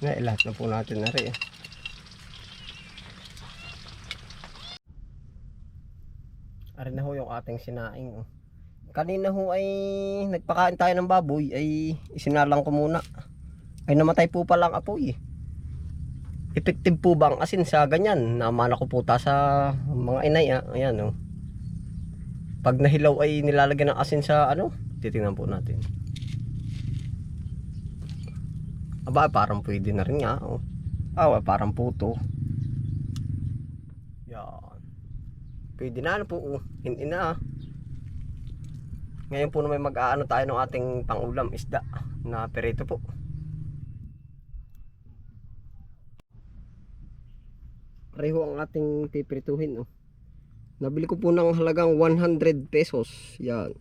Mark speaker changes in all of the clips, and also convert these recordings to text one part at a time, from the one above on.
Speaker 1: Na, eh, lahat na po natin na rin. Arin na ho yung ating sinaing. Oh. Kanina ho ay nagpakain tayo ng baboy ay isinalang ko muna. Ay namatay po pala ang apoy. eh. Effective po ba ang asin sa ganyan? Namana ko po ta sa mga inay. Ah. Ayan oh. Pag nahilaw ay nilalagyan ng asin sa ano? Titingnan po natin. Aba, parang pwede na rin nga. Oh. Ah, parang puto. Yan. Pwede na ano po. Oh. Hindi na. ah. Ngayon po na may mag-aano tayo ng ating pangulam isda na perito po. Pareho ang ating pipirituhin. Oh. Nabili ko po ng halagang 100 pesos. Yan.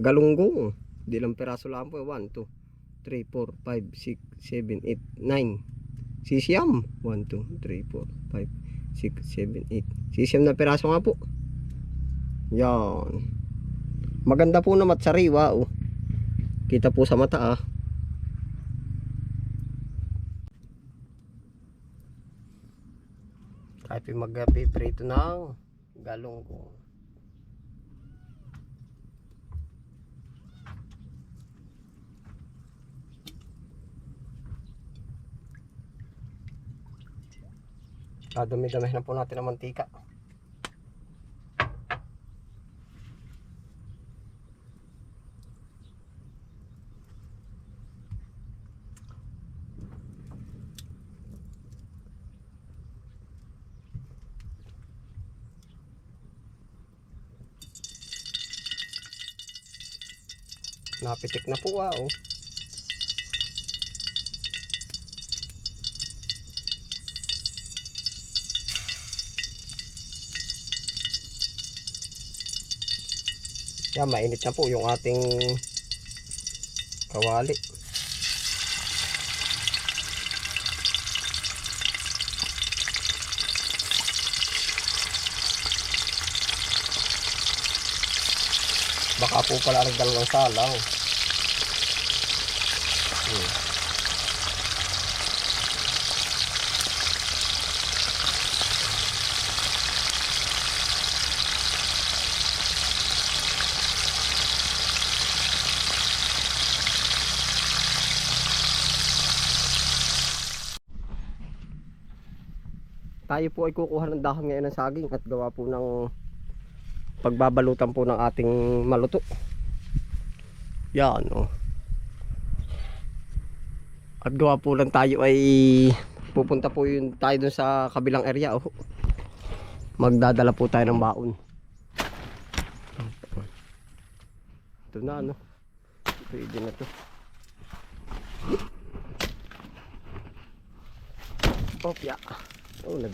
Speaker 1: Galunggong. Di lang peraso lang po. 1, 2, 3, 4, 5, 6, 7, 8, 9. Sisiyam. 1, 2, 3, 4, 5, 6, 7, 8. Sisiyam na peraso nga po. Yan. Maganda po na matsariwa. Oh. Kita po sa mata ah. Kahit mag-prito ng galunggong. Dadami-dami na po natin ang mantika. Napitik na po ah, oh. Yan, mainit na po yung ating kawali. Baka po pala ang dalawang salaw. Hmm. Tayo po ay kukuha ng dahon ngayon ng saging at gawa po ng pagbabalutan po ng ating maluto. Yan oh. At gawa po lang tayo ay pupunta po yun tayo dun sa kabilang area oh. Magdadala po tayo ng baon. Ito na ano. Pwede na to. Opya. Oh, nadubol. Oh. Eh,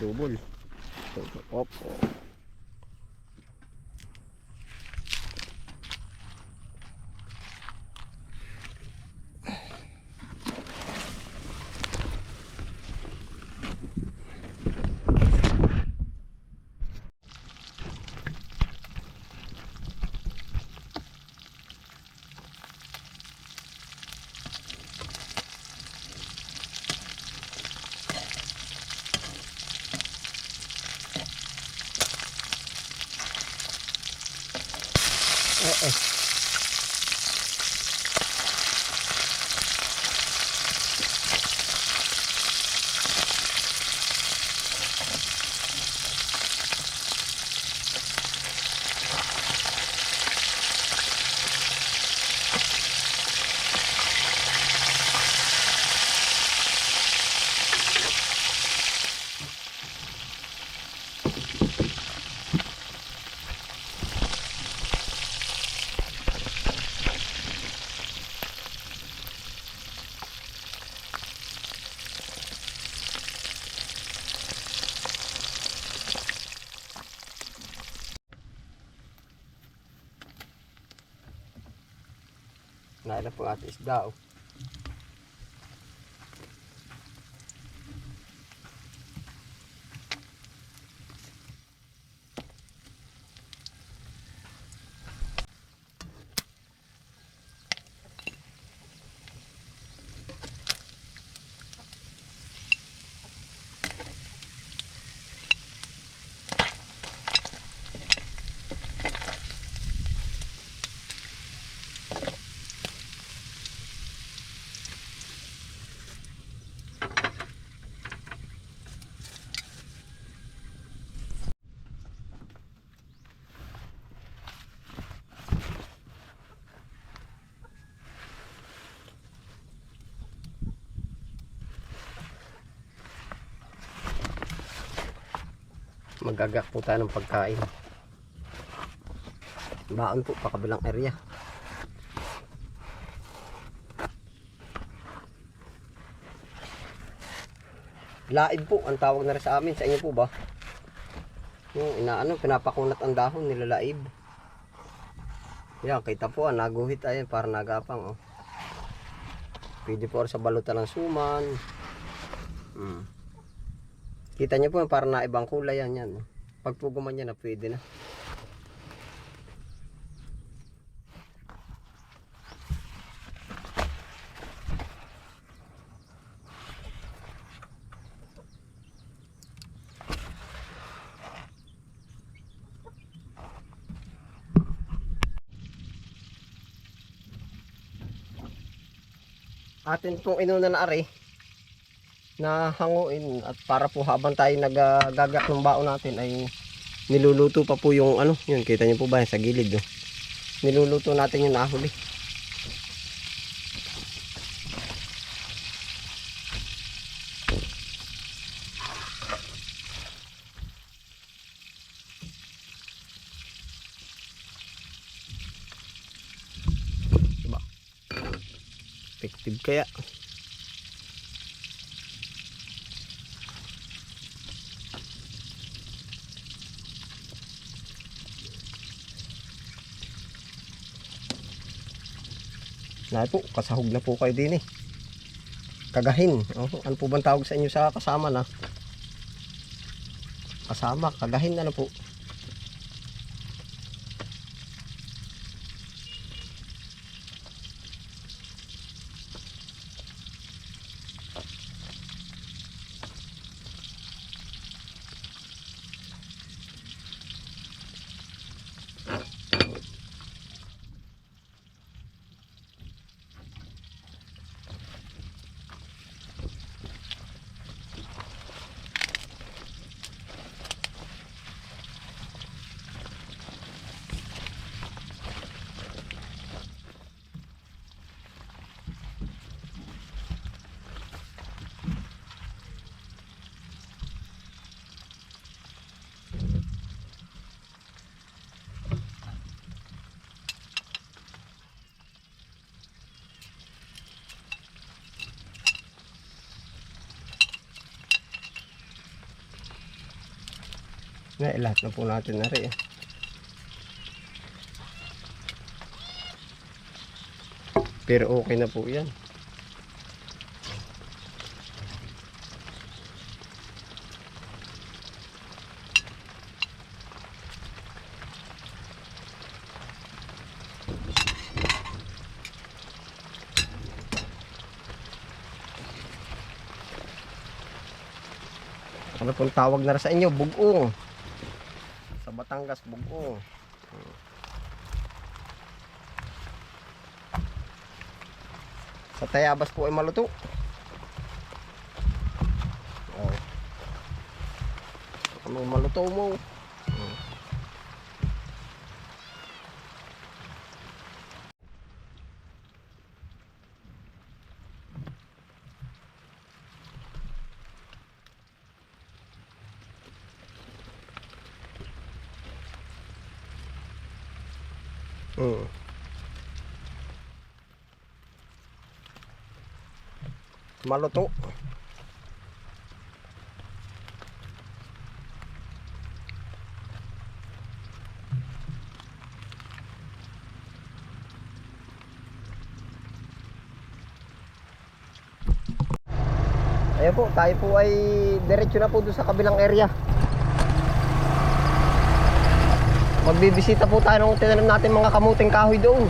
Speaker 1: eh. Nailan po ating isda oh. Magagak po tayo ng pagkain. Baon po pa kabilang area. Laib po ang tawag na rin sa amin. Sa inyo po ba? Yung inaano, pinapakunat ang dahon nila laib. Yan, kita po, ah, naguhit ayan para nagapang. Oh. Pwede po sa balutan ng suman. Hmm. Kita niyo po, para na ibang kulay yan yan. Pag po gumanyan na, pwede na. atin pong inuna na ari na hanguin at para po habang tayo nagagagak ng baon natin ay niluluto pa po yung ano yun kita niyo po ba sa gilid no? niluluto natin yung nahuli. Diba? Effective kaya na po, kasahog na po kayo din eh. Kagahin. Oh, ano po bang tawag sa inyo sa kasama na? Kasama, kagahin na na po. Na, lahat na po natin na rin. eh. Pero okay na po yan. Ano pong tawag na sa inyo? Bugong. Batangas, bugong. Sa Tayabas po ay maluto. Oh. Ano maluto mo? Hmm. Hmm. Maluto. Ayan po, tayo po ay diretso na po doon sa kabilang area. Magbibisita po tayo ng tinanim natin mga kamuting kahoy doon.